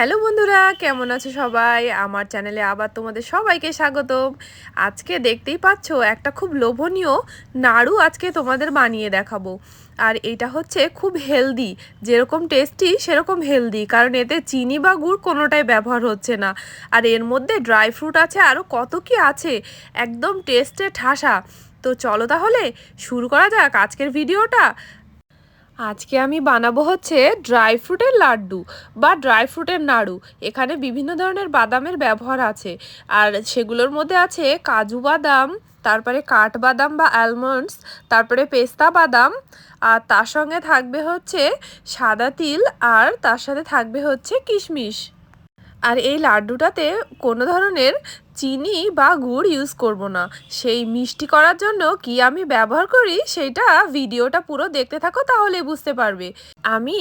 Hello বন্ধুরা, কেমন আছো সবাই? আমার চ্যানেলে আবার তোমাদের সবাইকে স্বাগতম। আজকে দেখতেই পাচ্ছ, একটা খুব লোভনীয় নাড়ু আজকে তোমাদের বানিয়ে দেখাবো। আর এটা হচ্ছে খুব হেলদি, যেরকম টেস্টি সেরকম হেলদি, কারণ এতে চিনি বা গুড় কোনোটাই ব্যবহার হচ্ছে না। আর এর মধ্যে ড্রাই ফ্রুট আছে আরও কত কি আছে, একদম টেস্টে ঠাসা। তো চলো তাহলে শুরু করা যাক আজকের ভিডিওটা। আজকে আমি বানাবো হচ্ছে ড্রাই ফ্রুটের লাড্ডু বা ড্রাই ফ্রুটের নাড়ু। এখানে বিভিন্ন ধরনের বাদামের ব্যবহার আছে। আর সেগুলোর মধ্যে আছে কাজু বাদাম, তারপরে কাঠবাদাম বা অ্যালমন্ডস তারপরে পেস্তা বাদাম, আর তার সঙ্গে থাকবে হচ্ছে সাদা তিল, আর তার সাথে থাকবে হচ্ছে কিশমিশ। আর এই লাড্ডুটাতে কোনো ধরনের চিনি বা গুড় ইউজ করব না। সেই মিষ্টি করার জন্য কি আমি ব্যবহার করি সেটা ভিডিওটা পুরো দেখতে থাকো তাহলে বুঝতে পারবে। আমি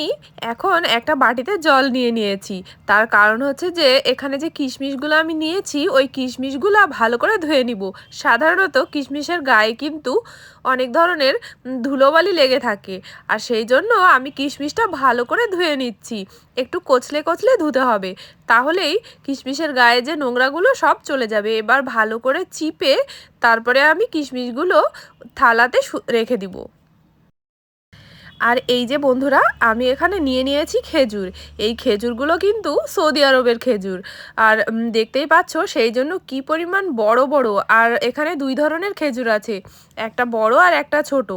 এখন একটা বাটিতে জল নিয়ে নিয়েছি। তার কারণ হচ্ছে যে এখানে যে কিশমিশগুলো আমি নিয়েছি, ওই কিশমিশগুলো ভালো করে ধুয়ে নিব। সাধারণত কিশমিশের গায়ে কিন্তু অনেক ধরনের ধুলোবালি লেগে থাকে। আর সেই জন্য আমি কিশমিশটা ভালো করে ধুয়ে নিচ্ছি। একটু কচলে কচলে ধুতে হবে। তাহলেই কিশমিশের গায়ে যে নোংরাগুলো সব চলে যাবে। এবার ভালো করে চিপে তারপরে আমি কিশমিশগুলো থালাতে রেখে দিব। আর এই যে বন্ধুরা, আমি এখানে নিয়ে নিয়েছি খেজুর। এই খেজুরগুলো কিন্তু সৌদি আরবের খেজুর। আর দেখতেই পাচ্ছ, সেই জন্য কি পরিমাণ বড় বড়। আর এখানে দুই ধরনের খেজুর আছে, একটা বড় আর একটা ছোট।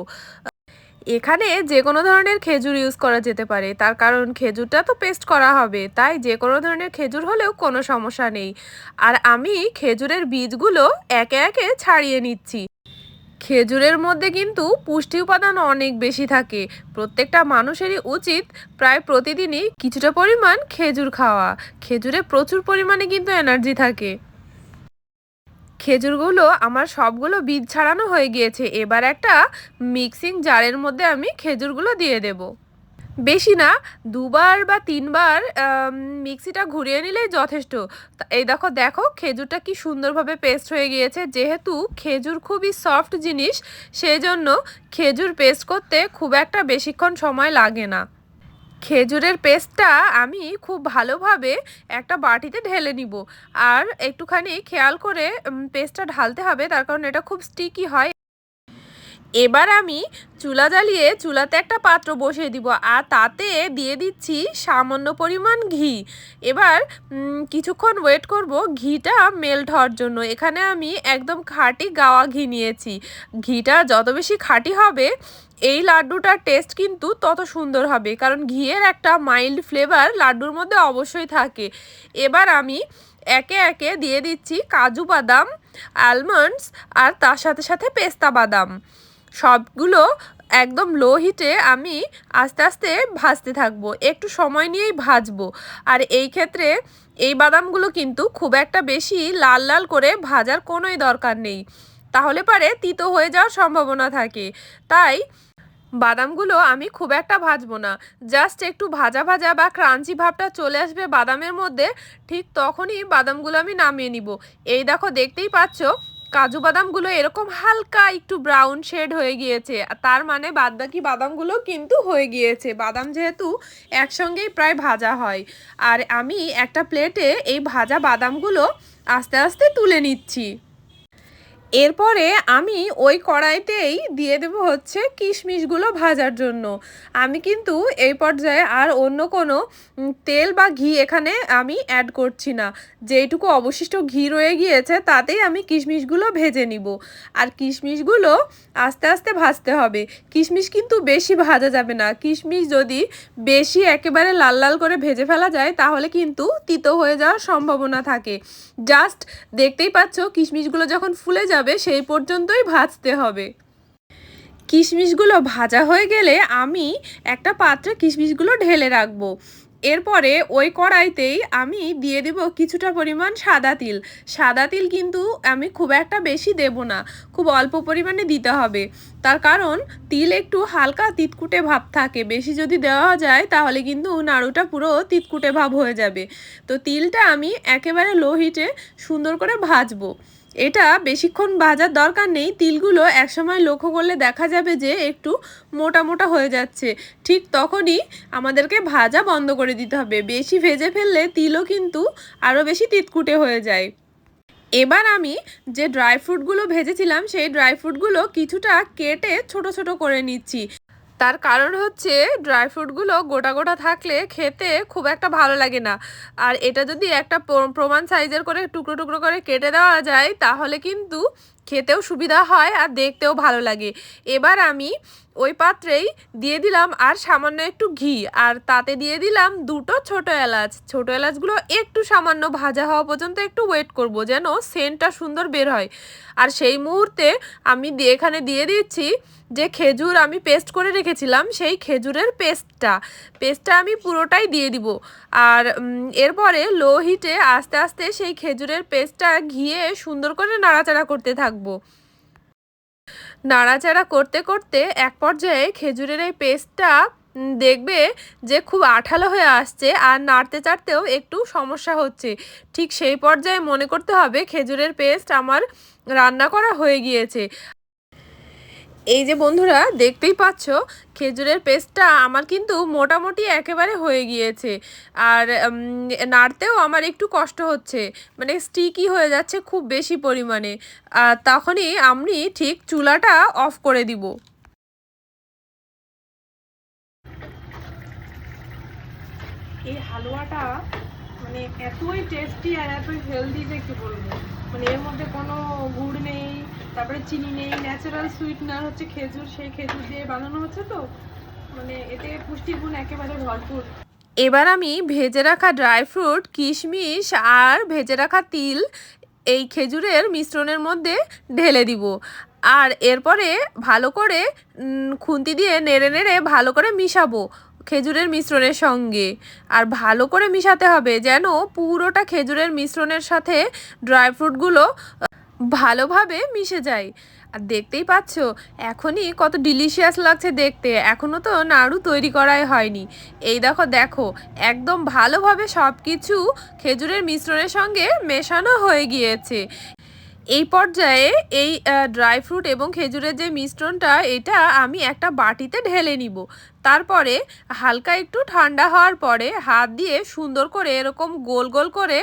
এখানে যে কোনো ধরনের খেজুর ইউজ করা যেতে পারে। তার কারণ খেজুরটা তো পেস্ট করা হবে, তাই যে কোনো ধরনের খেজুর হলেও কোনো সমস্যা নেই। আর আমি খেজুরের বীজগুলো একে একে ছাড়িয়ে নিচ্ছি। খেজুরের মধ্যে কিন্তু পুষ্টি উপাদান অনেক বেশি থাকে। প্রত্যেকটা মানুষেরই উচিত প্রায় প্রতিদিনই কিছুটা পরিমাণ খেজুর খাওয়া। খেজুরে প্রচুর পরিমাণে কিন্তু এনার্জি থাকে। খেজুরগুলো আমার সবগুলো বীজ ছাড়ানো হয়ে গিয়েছে। এবার একটা মিক্সিং জারের মধ্যে আমি খেজুরগুলো দিয়ে দেব। বেশি না, দুবার বা তিনবার মিক্সিটা ঘুরিয়ে নিলেই যথেষ্ট। এই দেখো দেখো, খেজুরটা কি সুন্দরভাবে পেস্ট হয়ে গিয়েছে। যেহেতু খেজুর খুবই সফট জিনিস সেই জন্য খেজুর পেস্ট করতে খুব একটা বেশিক্ষণ সময় লাগে না। খেজুরের পেস্টটা আমি খুব ভালোভাবে একটা বাটিতে ঢেলে নিব। আর একটুখানি খেয়াল করে পেস্টটা ঢালতে হবে, তার কারণ এটা খুব স্টিকি হয়। এবার আমি চুলা জ্বালিয়ে চুলাতে একটা পাত্র বসিয়ে দিব, আর তাতে দিয়ে দিচ্ছি সামান্য পরিমাণ ঘি। এবার কিছুক্ষণ ওয়েট করব ঘিটা মেল্ট হওয়ার জন্য। এখানে আমি একদম খাঁটি গাওয়া ঘি নিয়েছি। ঘিটা যত বেশি খাঁটি হবে এই লাড্ডুটার টেস্ট কিন্তু তত সুন্দর হবে, কারণ ঘিয়ের একটা মাইল্ড ফ্লেভার লাড্ডুর মধ্যে অবশ্যই থাকে। এবার আমি একে একে দিয়ে দিচ্ছি কাজু বাদাম আলমন্ডস আর তার সাথে সাথে পেস্তা বাদাম। সবগুলো একদম লো হিটে আমি আস্তে আস্তে ভাজতে থাকব, একটু সময় নিয়েই ভাজবো। আর এই ক্ষেত্রে এই বাদামগুলো কিন্তু খুব একটা বেশি লাল লাল করে ভাজার কোনোই দরকার নেই। তাহলে পারে তিতো হয়ে যাওয়ার সম্ভাবনা থাকে। তাই বাদামগুলো আমি খুব একটা ভাজবো না। জাস্ট একটু ভাজা ভাজা বা ক্রাঞ্চি ভাবটা চলে আসবে বাদামের মধ্যে, ঠিক তখনই বাদামগুলো আমি নামিয়ে নিব। এই দেখো দেখতেই পাচ্ছ, কাজু বাদামগুলো এরকম হালকা একটু ব্রাউন শেড হয়ে গিয়েছে। তার মানে বাদবাকি বাদামগুলো কিন্তু হয়ে গিয়েছে। বাদাম যেহেতু একসঙ্গেই প্রায় ভাজা হয়। আর আমি একটা প্লেটে এই ভাজা বাদামগুলো আস্তে আস্তে তুলে নিচ্ছি। এরপরে আমি ওই কড়াইতেই দিয়ে দেব হচ্ছে কিশমিশগুলো ভাজার জন্য। আমি কিন্তু এই পর্যায়ে আর অন্য কোনো তেল বা ঘি এখানে আমি অ্যাড করছি না। যেইটুকু অবশিষ্ট ঘি রয়ে গিয়েছে, তাতেই আমি কিশমিশগুলো ভেজে নিব। আর কিশমিশগুলো আস্তে আস্তে ভাজতে হবে। কিশমিশ কিন্তু বেশি ভাজা যাবে না। কিশমিশ যদি বেশি একেবারে লাল লাল করে ভেজে ফেলা যায়, তাহলে কিন্তু তিতো হয়ে যাওয়ার সম্ভাবনা থাকে। জাস্ট দেখতেই পাচ্ছ, কিশমিশগুলো যখন ফুলে যাবে যাবে সেই পর্যন্তই ভাজতে হবে। কিশমিশগুলো ভাজা হয়ে গেলে আমি একটা পাত্রে কিশমিশগুলো ঢেলে রাখব। এরপরে ওই কড়াইতেই আমি দিয়ে দেব কিছুটা পরিমাণ সাদা তিল। সাদা তিল কিন্তু আমি খুব একটা বেশি দেব না, খুব অল্প পরিমাণে দিতে হবে। তার কারণ তিল একটু হালকা তিতকুটে ভাব থাকে, বেশি যদি দেওয়া যায় তাহলে কিন্তু নাড়ুটা পুরো তিতকুটে ভাব হয়ে যাবে। তো তিলটা আমি একেবারে লো হিটে সুন্দর করে ভাজবো। এটা বেশিক্ষণ ভাজার দরকার নেই, তিলগুলো একসময় লক্ষ্য করলে দেখা যাবে যে একটু মোটা মোটা হয়ে যাচ্ছে। ঠিক তখনই আমাদেরকে ভাজা বন্ধ করে দিতে হবে। বেশি ভেজে ফেললে তিলও কিন্তু আরও বেশি তিতকুটে হয়ে যায়। এবার আমি যে ড্রাই ফ্রুটগুলো ভেজেছিলাম, সেই ড্রাই ফ্রুটগুলো কিছুটা কেটে ছোট ছোট করে নিচ্ছি। তার কারণ হচ্ছে ড্রাই ফ্রুটগুলো গোটা গোটা থাকলে খেতে খুব একটা ভালো লাগে না। আর এটা যদি একটা প্র- প্রমাণ সাইজের করে টুকরো টুকরো করে কেটে দেওয়া যায়, তাহলে কিন্তু খেতেও সুবিধা হয় আর দেখতেও ভালো লাগে। এবার আমি ওই পাত্রেই দিয়ে দিলাম আর সামান্য একটু ঘি আর তাতে দিয়ে দিলাম দুটো ছোট এলাচ। ছোট এলাচগুলো একটু সামান্য ভাজা হওয়া পর্যন্ত একটু ওয়েট করব যেন সেন্টটা সুন্দর বের হয়। আর সেই মুহূর্তে আমি এখানে দিয়ে দিচ্ছি যে খেজুর আমি পেস্ট করে রেখেছিলাম, সেই খেজুরের পেস্টটা পেস্টটা আমি পুরোটাই দিয়ে দিব। আর এরপরে লো হিটে আস্তে আস্তে সেই খেজুরের পেস্টটা ঘিয়ে সুন্দর করে নাড়াচাড়া করতে থাকব। নাড়াচাড়া করতে করতে এক পর্যায়ে খেজুরের এই পেস্টটা দেখবে যে খুব আঠালো হয়ে আসছে আর নাড়তে চাড়তেও একটু সমস্যা হচ্ছে। ঠিক সেই পর্যায়ে মনে করতে হবে খেজুরের পেস্ট আমার রান্না করা হয়ে গিয়েছে। এই যে বন্ধুরা, দেখতেই পাচ্ছ, খেজুরের পেস্টটা আমার কিন্তু মোটামুটি একেবারে হয়ে গিয়েছে। আর নাড়তেও আমার একটু কষ্ট হচ্ছে। মানে স্টিকি হয়ে যাচ্ছে খুব বেশি পরিমাণে। আর তখনই আমি ঠিক চুলাটা অফ করে দিব। এই হালুয়াটা মানে এতই টেস্টি আর এতই হেলদি যে কি বলব? মানে এর মধ্যে কোনো গুড় নেই তারপরে চিনি নেই ন্যাচারাল সুইটনার হচ্ছে খেজুর, সেই খেজুর দিয়ে বানানো হচ্ছে তো। মানে এতে পুষ্টিগুণ একেবারে ভরপুর। এবার আমি ভেজে রাখা ড্রাই ফ্রুট কিশমিশ আর ভেজে রাখা তিল এই খেজুরের মিশ্রণের মধ্যে ঢেলে দিব। আর এরপরে ভালো করে খুন্তি দিয়ে নেড়ে নেড়ে ভালো করে মিশাবো খেজুরের মিশ্রণের সঙ্গে। আর ভালো করে মিশাতে হবে যেন পুরোটা খেজুরের মিশ্রণের সাথে ড্রাই ফ্রুটগুলো ভালোভাবে মিশে যায়। আর দেখতেই পাচ্ছ, এখনই কত ডিলিশিয়াস লাগছে দেখতে। এখনও তো নাড়ু তৈরি করাই হয়নি। এই দেখো দেখো, একদম ভালোভাবে সব কিছু খেজুরের মিশ্রণের সঙ্গে মেশানো হয়ে গিয়েছে। এই পর্যায়ে এই ড্রাই ফ্রুট এবং খেজুরের যে মিশ্রণটা, এটা আমি একটা বাটিতে ঢেলে নিব। তারপরে হালকা একটু ঠান্ডা হওয়ার পরে হাত দিয়ে সুন্দর করে এরকম গোল গোল করে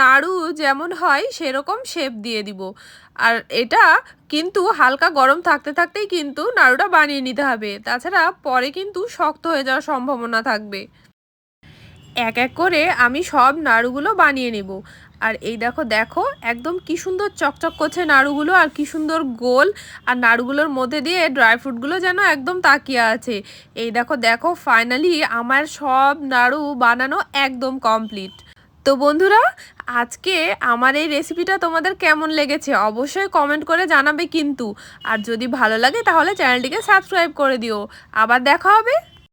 নাড়ু যেমন হয় সেরকম শেপ দিয়ে দিব। আর এটা কিন্তু হালকা গরম থাকতে থাকতেই কিন্তু নাড়ুটা বানিয়ে নিতে হবে। তাছাড়া পরে কিন্তু শক্ত হয়ে যাওয়ার সম্ভাবনা থাকবে। এক এক করে আমি সব নাড়ুগুলো বানিয়ে নেব। আর এই দেখো দেখো, একদম কি সুন্দর চকচক করছে নাড়ুগুলো আর কি সুন্দর গোল। আর নাড়ুগুলোর মধ্যে দিয়ে ড্রাই ফ্রুটগুলো যেন একদম তাকিয়ে আছে। এই দেখো দেখো ফাইনালি আমার সব নাড়ু বানানো একদম কমপ্লিট তো বন্ধুরা, আজকে আমার এই রেসিপিটা তোমাদের কেমন লেগেছে অবশ্যই কমেন্ট করে জানাবে কিন্তু। আর যদি ভালো লাগে তাহলে চ্যানেলটিকে সাবস্ক্রাইব করে দিও। আবার দেখা হবে।